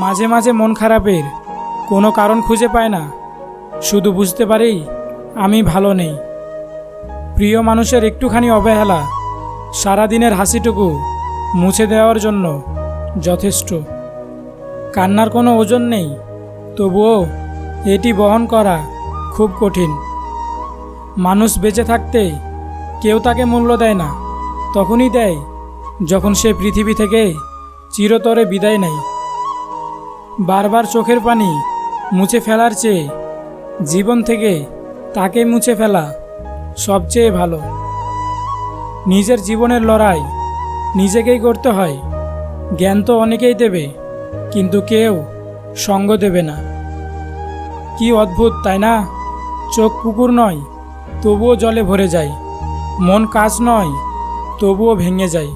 মাঝে মাঝে মন খারাপের, কোনো কারণ খুঁজে পায় না। শুধু বুঝতে পারি, আমি ভালো নেই। প্রিয় মানুষের একটুখানি অবহেলা, সারাদিনের হাসিটুকু মুছে দেওয়ার জন্য যথেষ্ট। কান্নার কোনো ওজন নেই, তবুও এটি বহন করা খুব কঠিন। মানুষ বেঁচে থাকতে কেউ তাকে মূল্য দেয় না, তখনই দেয়, যখন সে পৃথিবী থেকে চিরতরে বিদায় নেয়। বারবার চোখের পানি মুছে ফেলার চেয়ে জীবন থেকে তাকে মুছে ফেলা সবচেয়ে ভালো। নিজের জীবনের লড়াই নিজেকেই করতে হয়। জ্ঞান তো অনেকেই দেবে, কিন্তু কেউ সঙ্গ দেবে না। কি অদ্ভুত, তাই না? চোখ পুকুর নয়, তবুও জলে ভরে যায়। মন কাজ নয়, তবুও ভেঙে যায়।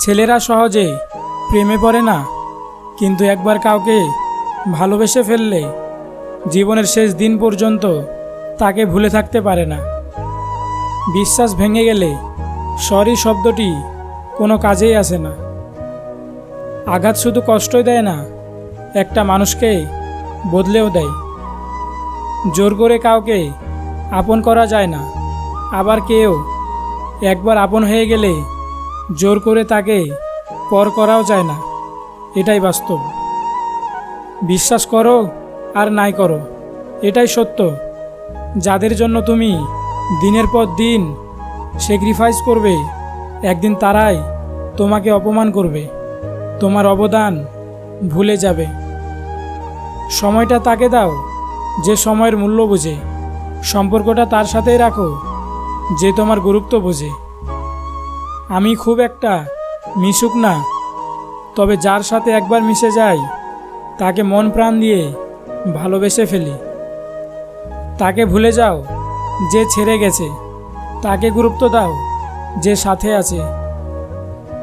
ছেলেরা সহজে প্রেমে পড়ে না কিন্তু একবার কাউকে ভালোবেসে ফেললে জীবনের শেষ দিন পর্যন্ত তাকে ভুলে থাকতে পারে না। বিশ্বাস ভেঙে গেলে সরি শব্দটি কোনো কাজেই আসে না। আঘাত শুধু কষ্টই দেয় না, একটা মানুষকে বদলেও দেয়। জোর করে কাউকে আপন করা যায় না, আবার কেউ একবার আপন হয়ে গেলে জোর করে তাকে পর করাও যায় না। এটাই বাস্তব। বিশ্বাস করো আর নাই করো, এটাই সত্য। যাদের জন্য তুমি দিনের পর দিন স্যাক্রিফাইস করবে, একদিন তারাই তোমাকে অপমান করবে, তোমার অবদান ভুলে যাবে। সময়টা তাকে দাও, যে সময়ের মূল্য বোঝে। সম্পর্কটা তার সাথেই রাখো, যে তোমার গুরুত্ব বোঝে। আমি খুব একটা মিশুক না তবে যার সাথে একবার মিশে যাই, তাকে মন প্রাণ দিয়ে ভালোবেসে ফেলি। তাকে ভুলে যাও যে ছেড়ে গেছে, তাকে গুরুত্ব দাও যে সাথে আছে।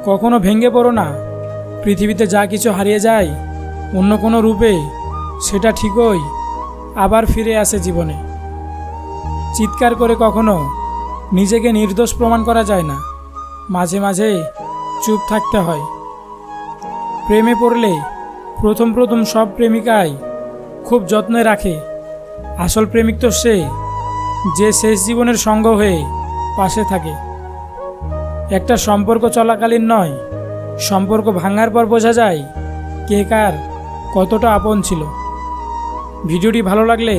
কখনো ভেঙে পড়ো না, পৃথিবীতে যা কিছু হারিয়ে যায়, অন্য কোনো রূপে সেটা ঠিকই আবার ফিরে আসে জীবনে। চিৎকার করে কখনো নিজেকে নির্দোষ প্রমাণ করা যায় না, মাঝে মাঝে চুপ থাকতে হয়। প্রেমে পড়লে প্রথম প্রথম সব প্রেমিকাই খুব যত্নে রাখে। আসল প্রেমিক তো সে, যে শেষ জীবনের সঙ্গ হয়ে পাশে থাকে। একটা সম্পর্ক চলাকালীন নয়, সম্পর্ক ভাঙার পর বোঝা যায় কে কার কতটা আপন ছিল। ভিডিওটি ভালো লাগলে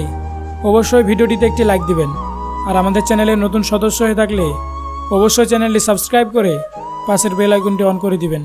অবশ্যই ভিডিওটিতে একটি লাইক দিবেন। আর আমাদের চ্যানেলের নতুন সদস্য হয়ে থাকলে অবশ্যই চ্যানেলটি সাবস্ক্রাইব করে পাশের বেল আইকনটি অন করে দিবেন।